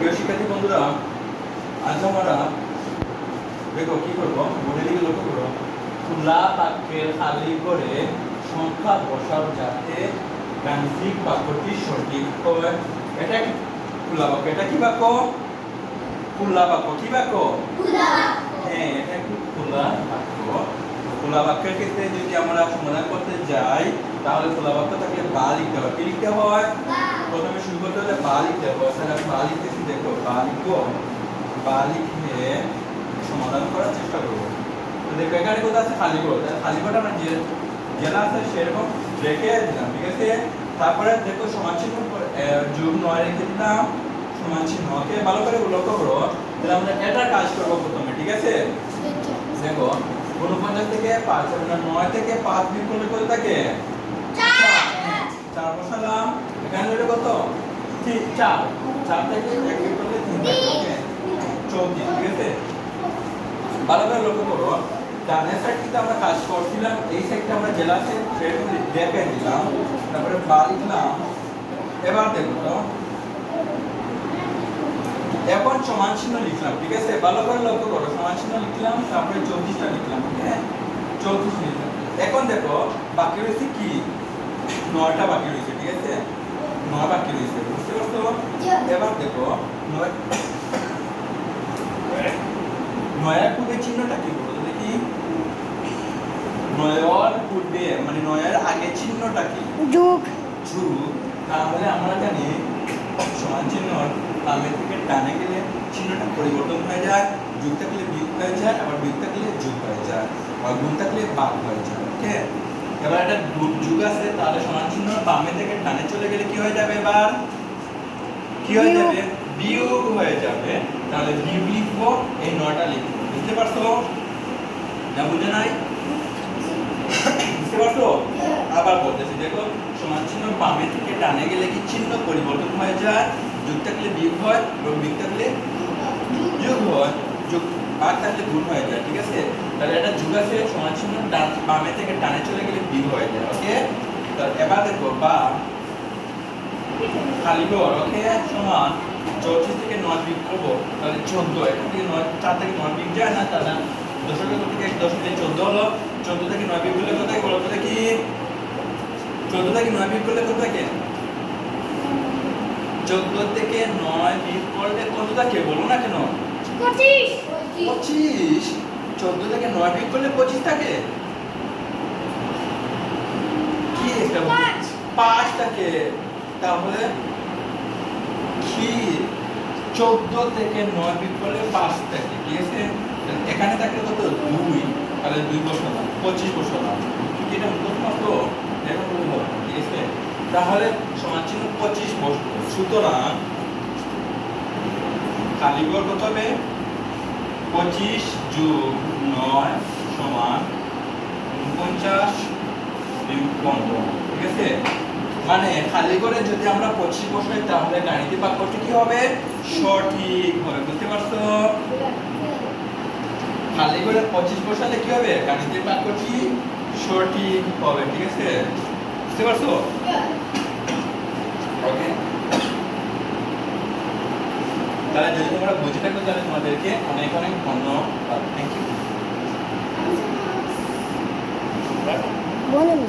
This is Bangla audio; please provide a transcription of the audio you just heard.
প্রিয় শিক্ষার্থী বন্ধুরা আজ আমরা দেখো কি করব? বোর্ডের দিকে লক্ষ্য করো। খোলা বাক্যের খালি করে সংখ্যা বসাও যাতে গাণিতিক বাক্যটি সঠিক হয়। এটা কি? খোলা বাক্য। এটা কি বাক্য? খোলা বাক্য। কি বাক্য? হ্যাঁ এটা একটু খোলা বাক্য। খোলা বাক্যের ক্ষেত্রে যদি আমরা সমাধান করতে যাই তাহলে খোলা বাক্য থাকলে বা লিখতে হয় কি লিখতে হয় প্রথমে শুরু করতে হলে বা লিখতে হবে। তাহলে আমি বা লিখতেছি দেখো বা লিখব বা লিখে সমাধান করার চেষ্টা করব। তো দেখো এখানে কোথাও আছে? খালি তাহলে খালি করো আমরা যে জেলা আছে সেরকম রেখে দিলাম ঠিক আছে? তারপরে দেখো সমান চিহ্ন পর- এ, যোগ নয় রেখে দিলাম। সমান চিহ্নকে ভালো করে লক্ষ্য করো। তাহলে আমরা এটা কাজ করব প্রথমে ঠিক আছে? দেখো উনপঞ্চাশ থেকে পাঁচ আমরা নয় থেকে পাঁচ বিয়োগ করলে কত থাকে চার। বসালাম। এখানে হলো কত? ঠিক চার। চার থেকে এক বিয়োগ করলে তিন। থাকে চৌত্রিশ ঠিক আছে? ভালো করে লক্ষ্য করো। ডানের সাইডটিতে আমরা কাজ করছিলাম এই সাইডটা আমরা জেলা আছে সেরকম দিলাম। তারপরে বা লিখলাম এবার দেখো তো এখন সমান চিহ্ন লিখলাম ঠিক আছে? ভালো করে লক্ষ্য করো সমান চিহ্ন লিখলাম তারপরে চৌত্রিশটা লিখলাম হ্যাঁ চৌত্রিশ লিখলাম। এখন দেখো বাকি রয়েছে কি? নয়টা বাকি রয়েছে ঠিক আছে? নয় বাকি রয়েছে বুঝতে পারছ? এবার দেখো নয় নয়ার পূর্বে চিহ্নটা কি বলো দেখি। নয়ার পূর্বে মানে নয়ার আগে চিহ্নটা কি? যুগ। যুগ। তাহলে আমরা জানি সমান চিহ্ন বামে থেকে ডানে গেলে চিহ্নটা পরিবর্তন হয়ে যায় যুগ থাকলে বিয়োগ হয়ে যায় আবার বিয়োগ থাকলে যুগ হয়ে যায় আর গুণ থাকলে বাদ হয়ে যায় ওকে এবার একটা যুগ আছে তাহলে সমান চিহ্ন বামে থেকে ডানে চলে গেলে কি হয়ে যাবে এবার? কি হয়ে যাবে? বিয়োগ হয়ে যাবে। তাহলে বিয়োগ লিখব এই নয়টা লিখব বুঝতে পারছ? না বুঝে নাই? বুঝতে পারছ? আবার বলতেছি দেখো সমান চিহ্ন বামে থেকে ডানে গেলে কি চিহ্ন পরিবর্তন হয়ে যায়? যোগ থাকলে বিয়োগ হয় এবং বিয়োগ থাকলে যোগ হয়, যোগ আর থাকলে গুণ হয়ে যায়, ঠিক আছে? তাহলে এটা যুগ আছে, সমান চিহ্ন ডান বামে থেকে ডানে চলে গেলে বিয়োগ হয়ে যায়, ওকে? তাহলে এবার দেখো বা খালি ঘর ওকে? সমান চৌত্রিশ থেকে নয় বিয়োগ করব, তাহলে চোদ্দ, এখান থেকে নয়, চার থেকে নয় বিয়োগ যায় না, তাহলে দশকের থেকে এক দশ থেকে চোদ্দ হলো, চোদ্দ থেকে নয় বিয়োগ করলে কত থাকে বলো দেখি। চোদ্দ থেকে নয় বিয়োগ করলে কত থাকে? চোদ্দ থেকে নয় বিয়োগ করলে কত থাকে বলো না কেন? পঁচিশ। চোদ্দ থেকে নয় বিয়োগ করলে পঁচিশ থাকে? কি পাঁচ। থাকে। তাহলে কি? চোদ্দ থেকে নয় বিয়োগ করলে পাঁচ থাকে ঠিক আছে? এখানে থাকলে কত? দুই। তাহলে দুই বসালাম পঁচিশ বসালাম এটা মুখস্থ? তো এখন বলব ঠিক আছে? তাহলে সমান চিহ্ন পঁচিশ বসবো। সুতরাং কালীগড় কত হবে পঁচিশ যোগ নয় সমান উনপঞ্চাশ পনেরো, ঠিক আছে? মানে করে যদি আমরা পঁচিশ বসাই, তাহলে গাণিতিক বাক্যটি কি হবে? সঠিক হবে, বুঝতে পারছ? করে পঁচিশ বসালে কি হবে? গাণিতিক বাক্যটি সঠিক হবে, ঠিক আছে? বুঝতে পারছ ওকে তাহলে যদি তোমরা বুঝে থাকো তাহলে তোমাদেরকে অনেক অনেক ধন্যবাদ থ্যাংক ইউ বলুন